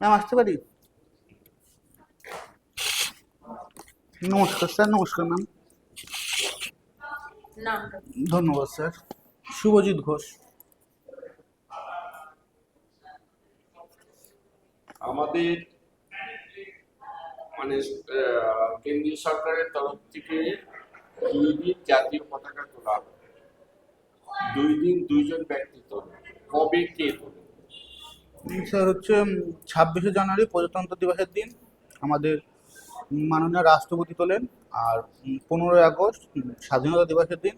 Ma'am আসতে পারি নমস্কার স্যার নমস্কার ম্যাম ধন্যবাদ স্যার শুভজিৎ ঘোষ আমাদের মানে আহ, কেন্দ্রীয় সরকারের তরফ থেকে দুই দিন জাতীয় পতাকা তোলা হবে। দুই দিন দুইজন ব্যক্তি তোলে কবে কে তোলে? স্যার হচ্ছে ছাব্বিশে জানুয়ারি প্রজাতন্ত্র দিবসের দিন আমাদের মাননীয় রাষ্ট্রপতি তোলেন আর পনেরোই আগস্ট স্বাধীনতা দিবসের দিন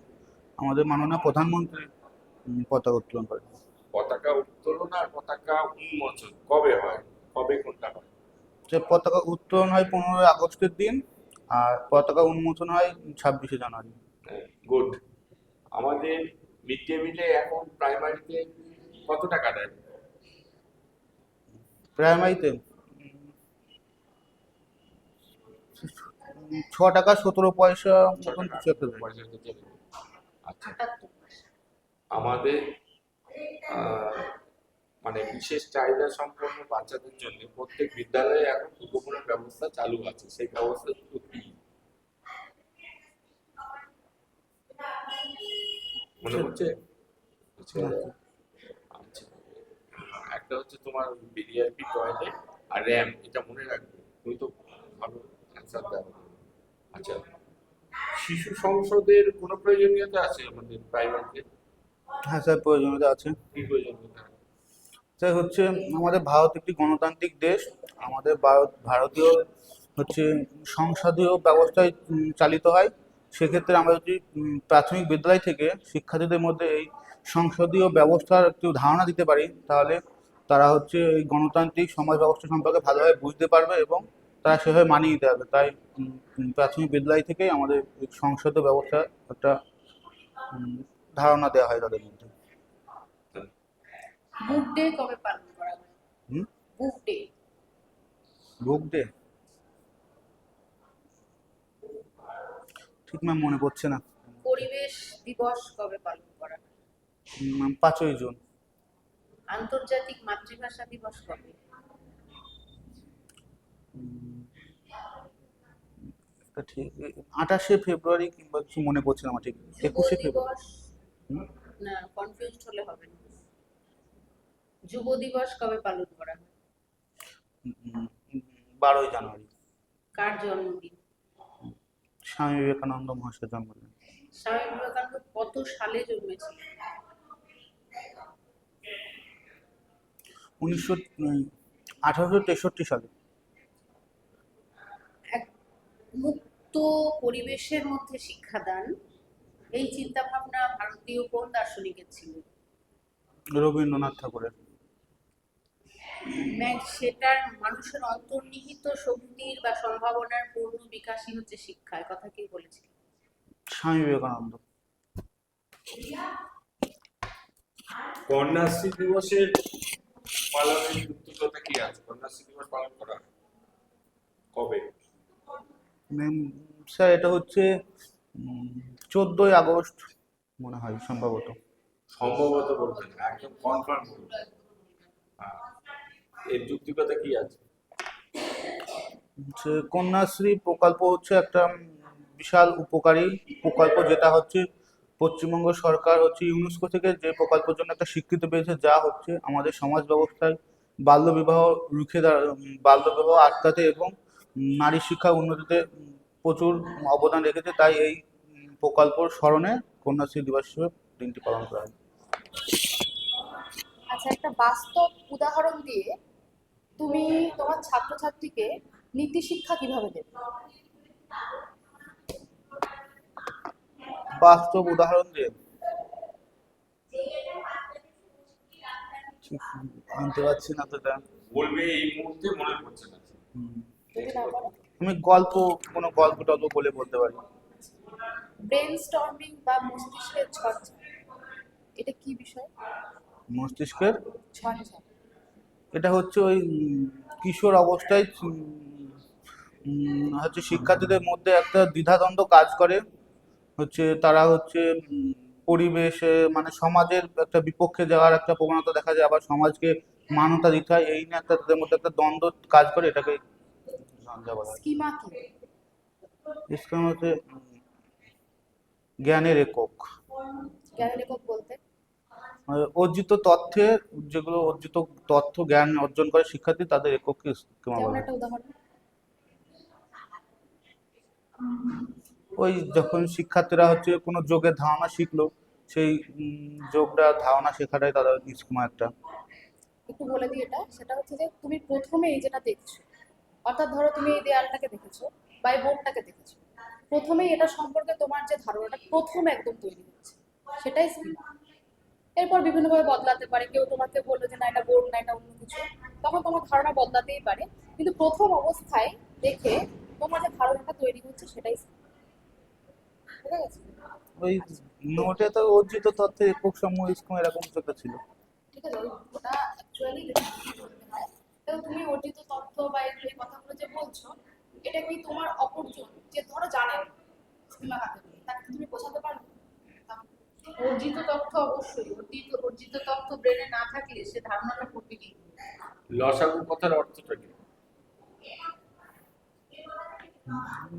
আমাদের মাননীয় প্রধানমন্ত্রী পতাকা উত্তোলন করেন। পতাকা উত্তোলন আর পতাকা উন্মোচন কবে হয়? কবে কোনটা হয়? যে পতাকা উত্তোলন হয় পনেরোই আগস্টের দিন আর পতাকা উন্মোচন হয় ছাব্বিশে জানুয়ারি। গুড। আমাদের মিড ডে মিলে এখন প্রাইমারিতে কত টাকা দেয়? প্রাইমারিতে। ছ টাকা সতেরো পয়সা মতন কিছু একটা। আচ্ছা। আমাদের মানে বিশেষ চাহিদা সম্পন্ন বাচ্চাদের জন্য প্রত্যেক বিদ্যালয়ে এখন উপকরণ ব্যবস্থা চালু আছে। সেই ব্যবস্থা কি? মনে হচ্ছে? আচ্ছা। একটা হচ্ছে তোমার বিডিআরপি টয়লেট আর র্যাম এটা মনে রাখবে। তুমি তো ভালো অ্যান্সার আচ্ছা শিশু সংসদের কোনো প্রয়োজনীয়তা আছে আমাদের প্রাইভেটে হ্যাঁ স্যার প্রয়োজনীয়তা আছে। কি প্রয়োজনীয়তা? স্যার হচ্ছে আমাদের ভারত একটি গণতান্ত্রিক দেশ। আমাদের ভারত ভারতীয় হচ্ছে সংসদীয় ব্যবস্থায় চালিত হয়। সেক্ষেত্রে আমরা যদি প্রাথমিক বিদ্যালয় থেকে শিক্ষার্থীদের মধ্যে এই সংসদীয় ব্যবস্থার একটু ধারণা দিতে পারি তাহলে তারা হচ্ছে এই গণতান্ত্রিক সমাজ ব্যবস্থা সম্পর্কে ভালোভাবে বুঝতে পারবে এবং তারা সেভাবে মানিয়ে নিতে পারবে। তাই প্রাথমিক বিদ্যালয় থেকেই আমাদের এই সংসদীয় ব্যবস্থা একটা ধারণা দেওয়া হয় তাদের মধ্যে। বুক ডে কবে পালন করা হয়? বুক ডে বুক ডে ঠিক ম্যাম মনে পড়ছে না। পরিবেশ দিবস কবে পালন করা হয়? পাঁচই জুন। আন্তর্জাতিক মাতৃভাষা দিবস কবে? ঠিক আঠাশে ফেব্রুয়ারি কিংবা কিছু মনে পড়ছে না আমার ঠিক যুব একুশে ফেব্রুয়ারি। দিবস? না কনফিউজড হলে হবে না। যুব দিবস কবে পালন করা হয়? বারোই জানুয়ারি। কার জন্মদিন? স্বামী বিবেকানন্দ মহাশয়ের জন্মদিন। স্বামী বিবেকানন্দ কত সালে জন্মেছিলেন? উনিশশো আঠারোশো তেষট্টি সালে। মুক্ত পরিবেশের মধ্যে শিক্ষাদান এই চিন্তা ভাবনা ভারতীয় কোন দার্শনিকের ছিল। রবীন্দ্রনাথ ঠাকুরের। সেটার মানুষের অন্তর্নিহিত শক্তির বা সম্ভাবনার পূর্ণ বিকাশই হচ্ছে শিক্ষা কথা কি বলেছিল? স্বামী বিবেকানন্দ। কন্যাশ্রী দিবসের পালনের যুক্তিকতা কি আছে? কন্যাশ্রী দিবস পালন করা? কবে? ম্যাম স্যার এটা হচ্ছে চোদ্দোই আগস্ট মনে হয় সম্ভবত। সম্ভবত বলবেন একদম কনফার্ম হ্যাঁ। এর যুক্তিকতা কি আছে? কন্যাশ্রী প্রকল্প হচ্ছে একটা বিশাল উপকারী প্রকল্প যেটা হচ্ছে পশ্চিমবঙ্গ সরকার হচ্ছে ইউনেস্কো থেকে যে প্রকল্পের জন্য একটা স্বীকৃতি পেয়েছে যা হচ্ছে আমাদের সমাজ ব্যবস্থায় বাল্যবিবাহ রুখে বাল্যবিবাহ আটকাতে এবং নারী শিক্ষা উন্নতিতে প্রচুর অবদান রেখেছে। তাই এই উম, প্রকল্পর স্মরণে কন্যাশ্রী দিবস হিসেবে দিনটি পালন করা হয়। আচ্ছা একটা বাস্তব উদাহরণ দিয়ে তুমি তোমার ছাত্রছাত্রীকে নীতি শিক্ষা কীভাবে দেবে? বাস্তব উদাহরণ দিয়ে আনতে পারছি না তো এটা। বলবে এই মুহূর্তে মনে পড়ছে না। আমি গল্প কোনো গল্প টল্প বলে বলতে পারি। ব্রেন স্টর্মিং বা মস্তিষ্কের ঝড়ঝাপ এটা কি বিষয়? মস্তিষ্কের? ঝড়ঝাপ এটা হচ্ছে ওই কিশোর অবস্থায় হচ্ছে শিক্ষার্থীদের মধ্যে একটা দ্বিধাদ্বন্দ্ব কাজ করে। হচ্ছে তারা হচ্ছে পরিবেশ মানে সমাজের একটা বিপক্ষে যাওয়ার একটা প্রবণতা দেখা যায় আবার সমাজকে মান্যতা দিতে হয় এই নিয়ে একটা তাদের মধ্যে একটা দ্বন্দ্ব কাজ করে এটাকে স্কিমা হচ্ছে জ্ঞানের একক। জ্ঞানের একক বলতে? মানে অর্জিত তথ্যের যেগুলো অর্জিত তথ্য জ্ঞান অর্জন করে শিক্ষার্থী তাদের এককে স্কিমা বলা। একটা উদাহরণ। ওই যখন শিক্ষার্থীরা হচ্ছে কোনো যোগের ধারণা শিখলো, সেই যোগটা ধারণা শেখাটাই তাদের স্কিমা একটা একটু বলে দিই এটা, সেটা হচ্ছে যে তুমি প্রথমে এই যেটা দেখছ, অর্থাৎ ধরো তুমি এই দেয়ালটাকে দেখেছ বা এই বোর্ডটাকে দেখেছ, প্রথমেই এটা সম্পর্কে তোমার যে ধারণাটা প্রথম একদম তৈরি হচ্ছে, সেটাই স্কিমা এরপর বিভিন্নভাবে বদলাতে পারে, কেউ তোমাকে বলল যে না, এটা বোর্ড না, এটা অন্য কিছু, তখন তোমার ধারণা বদলাতেই পারে, কিন্তু প্রথম অবস্থায় দেখে তোমার যে ধারণাটা তৈরি হচ্ছে, সেটাই schema। গেছে ওই নোটে তো অর্জিত তথ্যের একক সমূহ এরকম কিছু একটা ছিল। ঠিক আছে ওটা অ্যাকচুয়ালি বলতে তো তুমি অর্জিত তথ্য বা এই এই কথাগুলো যে বলছো এটা কি তোমার অপরজন যে ধরো জানেন স্কিমা কাকে বলে তাকে তুমি বোঝাতে পারবে অর্জিত তথ্য অবশ্যই অর্জিত অর্জিত তথ্য ব্রেনে না থাকলে সে ধারণাটা করবে কি লসাগু কথার অর্থটা কি?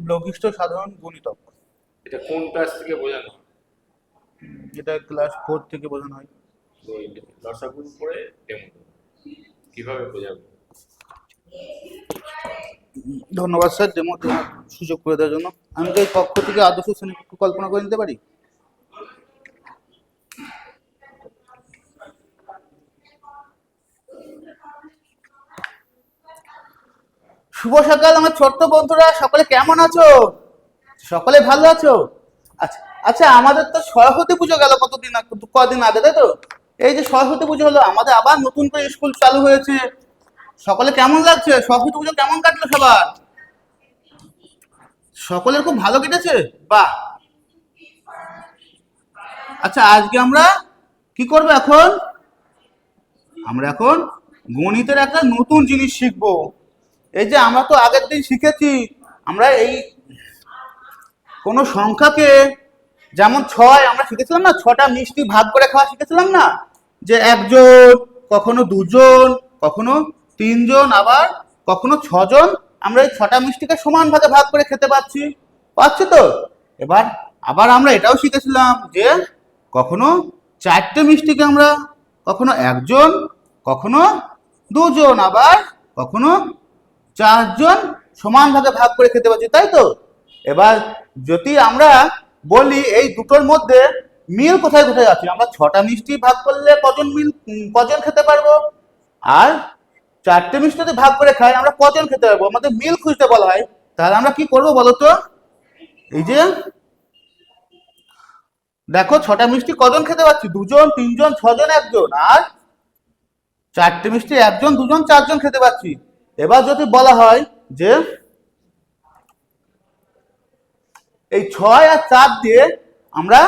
লঘিষ্ঠ সাধারণ গণিতক। এটা কোন ক্লাস থেকে বোঝানো এটা ক্লাস ফোর থেকে বোঝানো হয়। লসাগুর উপরে ডেমো কীভাবে বোঝাবে? ধন্যবাদ স্যার ডেমো দেওয়ার সুযোগ করে দেওয়ার জন্য। আমি কি এই পক্ষ থেকে আদর্শ শ্রেণীকক্ষ কল্পনা করে নিতে পারি? শুভ সকাল আমার ছোট্ট বন্ধুরা সকলে কেমন আছো? সকলে ভালো আছো? আচ্ছা আচ্ছা আমাদের তো সরস্বতী পুজো গেল কতদিন কদিন আগে, তাই তো? এই যে সরস্বতী পুজো হলো, আমাদের আবার নতুন করে স্কুল চালু হয়েছে। সকলে কেমন লাগছে? সরস্বতী পুজো কেমন কাটলো সবার? সকলের খুব ভালো কেটেছে? বাহ! আচ্ছা আজকে আমরা কি করব এখন? আমরা এখন গণিতের একটা নতুন জিনিস শিখব। এই যে আমরা তো আগের দিন শিখেছি, আমরা এই কোনো সংখ্যাকে যেমন ছয়, আমরা শিখেছিলাম না, ছটা মিষ্টি ভাগ করে খাওয়া শিখেছিলাম না? যে একজন, কখনো দুজন, কখনো তিনজন, আবার কখনো ছজন, আমরা এই ছটা মিষ্টিকে সমান ভাগে ভাগ করে খেতে পাচ্ছি। পাচ্ছি তো? এবার, আবার আমরা এটাও শিখেছিলাম যে কখনো চারটে মিষ্টিকে আমরা, কখনো একজন, কখনো দুজন, আবার কখনো চারজন সমান ভাগে ভাগ করে খেতে পারছি তাই তো? এবার যদি আমরা বলি এই দুটোর মধ্যে মিল কোথায় কোথায় আছে আমরা ছটা মিষ্টি ভাগ করলে কজন মিল কজন খেতে পারব? আর চারটে মিষ্টি যদি ভাগ করে খাই, আমরা কজন খেতে পারব? আমাদের মিল খুঁজতে বলা হয়। তাহলে আমরা কি করব বলো তো? এই যে দেখো, ছটা মিষ্টি কজন খেতে পাচ্ছি দুজন, তিনজন, ছজন, একজন। আর চারটে মিষ্টি একজন, দুজন, চারজন খেতে পাচ্ছি এবার যদি বলা হয় যে এই ছয় আর চার দিয়ে আমরা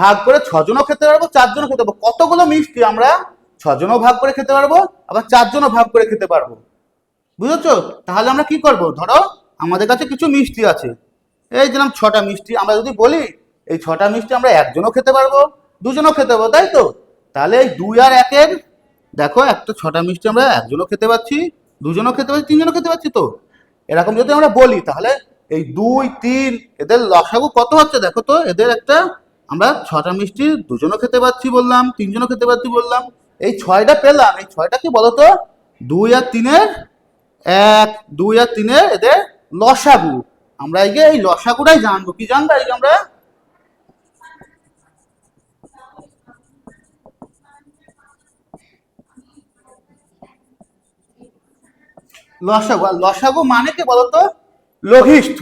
ভাগ করে ছজনও খেতে পারব, চারজনও খেতে পারব। কতগুলো মিষ্টি আমরা ছজনও ভাগ করে খেতে পারব, আবার চারজনও ভাগ করে খেতে পারব। বুঝেছ? তাহলে আমরা কি করব? ধরো আমাদের কাছে কিছু মিষ্টি আছে। এই যেরকম ছটা মিষ্টি। আমরা যদি বলি, এই ছটা মিষ্টি আমরা একজনও খেতে পারব, দুজনও খেতে পারব, তাই তো? তাহলে এই দুই আর একের, দেখো, একটা ছটা মিষ্টি আমরা একজনও খেতে পাচ্ছি, দুজনও খেতে পাচ্ছি, তিনজনও খেতে পাচ্ছি তো। এরকম যদি আমরা বলি, তাহলে এই দুই, তিন, এদের লসাগু কত হচ্ছে দেখো তো? এদের একটা আমরা ছটা মিষ্টি দুজনও খেতে পাচ্ছি বললাম, তিনজনও খেতে পাচ্ছি বললাম। এই ছয়টা পেলাম, এই ছয়টা কি বলতো? দুই আর তিনের এক, দুই আর তিনের এদের লসাগু। আমরা এই এই লসাগুটাই জানব। কি জানব এই আমরা? লসাগু, আর লসাগু মানে কি বলতো? লঘিষ্ঠ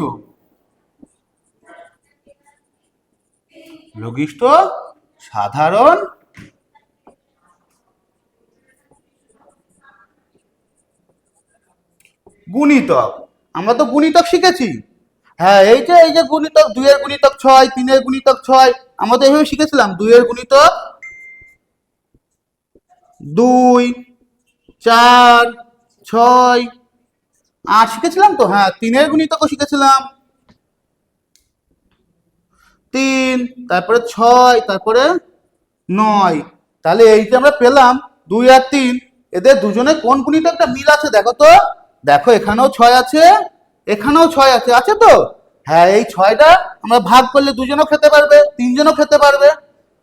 লঘিষ্ঠ সাধারণ গুণিতক। আমরা তো গুণিতক শিখেছি। হ্যাঁ এই যে এই যে গুণিতক, দুইয়ের গুণিতক ছয়, তিনের গুণিতক ছয়, আমরা তো এইভাবে শিখেছিলাম। দুইয়ের গুণিতক দুই, চার, ছয় আট শিখেছিলাম তো হ্যাঁ তিনের গুণিতকও শিখেছিলাম। তিন, তারপরে ছয়, তারপরে নয়। তাহলে এই যে আমরা পেলাম দুই আর তিন, এদের দুজনে কোন গুণিত একটা মিল আছে দেখো তো? দেখো, এখানেও ছয় আছে, এখানেও ছয় আছে আছে তো? হ্যাঁ এই ছয়টা আমরা ভাগ করলে দুজনও খেতে পারবে, তিনজনও খেতে পারবে।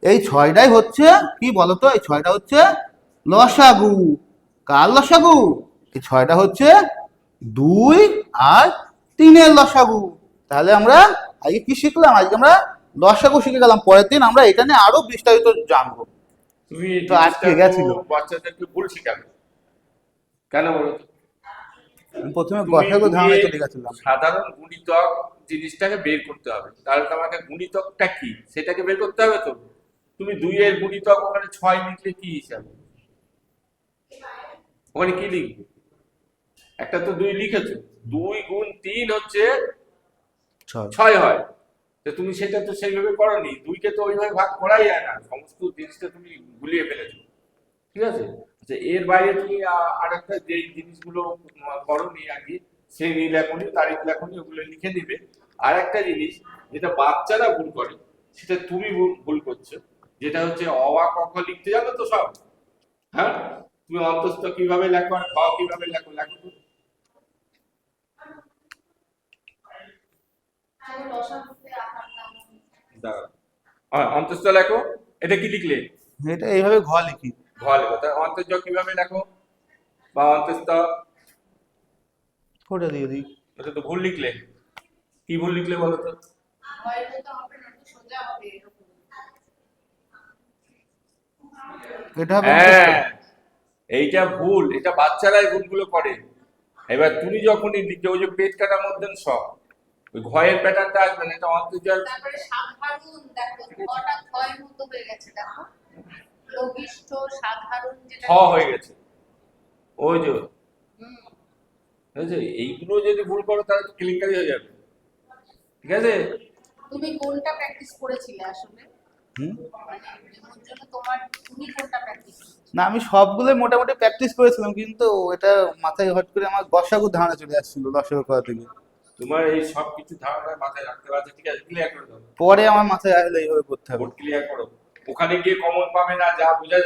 এই ছয়টাই হচ্ছে, কি বলতো এই ছয়টা হচ্ছে লসাগু। কার লসাগু? এই ছয়টা হচ্ছে দুই আর তিনের লসাগু তাহলে আমরা আজকে কি শিখলাম? আজকে আমরা লসাগু শিখে গেলাম। পরের দিন আমরা এটা নিয়ে আরও বিস্তারিত জানব। তুমি তো আটকে গেছিল। বাচ্চাদেরকে ভুল শেখাবে। কেন বলো প্রথমে তুমি ধারণা চলে গেছিলাম। সাধারণ গুণিতক জিনিসটাকে বের করতে হবে। তাহলে তোমাকে গুণিতকটা কি? সেটাকে বের করতে হবে তো? তুমি দুইয়ের গুণিতক ওখানে ছয় লিখলে কি হিসাবে? ওখানে কি লিখবে? একটা তো দুই লিখেছো। দুই গুণ তিন হচ্ছে ছয়। হয়। তো তুমি সেটা তো সেইভাবে করনি। দুইকে তো ওইভাবে ভাগ করাই যায় না। সমস্ত জিনিসটা তুমি গুলিয়ে ফেলেছো। ঠিক আছে? আচ্ছা এর বাইরে তুমি আ- আরেকটা যে জিনিসগুলো করনি আর কি শ্রেণি লেখনি তারিখ লেখনি ওগুলো লিখে দিবে আর একটা জিনিস যেটা বাচ্চারা ভুল করে সেটা তুমি ভুল- করছ। যেটা হচ্ছে অওয়া ক খ লিখতে জানো তো সব? হ্যাঁ? তুমি অন্তস্থ কীভাবে লেখো আর খ কীভাবে লেখো? লেখো তো। দাঁড়াও। আ- অন্তস্থ লেখো। এটা কি লিখলে? এটা এইভাবে ঘ লিখি। ভয় লেখো। তা অন্তর্য কীভাবে লেখো? বা অন্তস্থ ফোটা দিয়ে দিই। এটা তো ভুল লিখলে। কি ভুল লিখলে বলো তো? এটা হ্যাঁ। এইটা ভুল। এটা বাচ্চারাই ভুলগুলো করে। এবার তুমি যখনই লিখে ওই যে পেট কাটা মধ্যে সব। ওই ঘয়ের প্যাটার্নটা আসবে না এটা অন্তর্জাল তারপরে সাধারণ দেখো ছটা ছয়ের মতো হয়ে গেছে দেখো। লঘিষ্ঠ সাধারণ যেটা ছ হয়ে গেছে। ওই যে? এইগুলো যদি ভুল করো তাহলে তো কেলেঙ্কারি হয়ে যাবে। ঠিক আছে? তুমি কোনটা প্র্যাকটিস করেছিলে আসলে? হুম? মানে না আমি সবগুলোই মোটামুটি প্র্যাকটিস করেছিলাম কিন্তু এটা মাথায় হট করে আমার গসাগু ধারণা চলে আসছিল লসাগু করা থেকে। তোমার এই সব কিছু ধারণা মাথায় রাখতে পারছে ঠিক আছে? ক্লিয়ার করে দাও। পরে আমার মাথায় আসলে এইভাবে করতে হবে। ক্লিয়ার করো। ওখানে গিয়ে কমন পাবে না যা বোঝা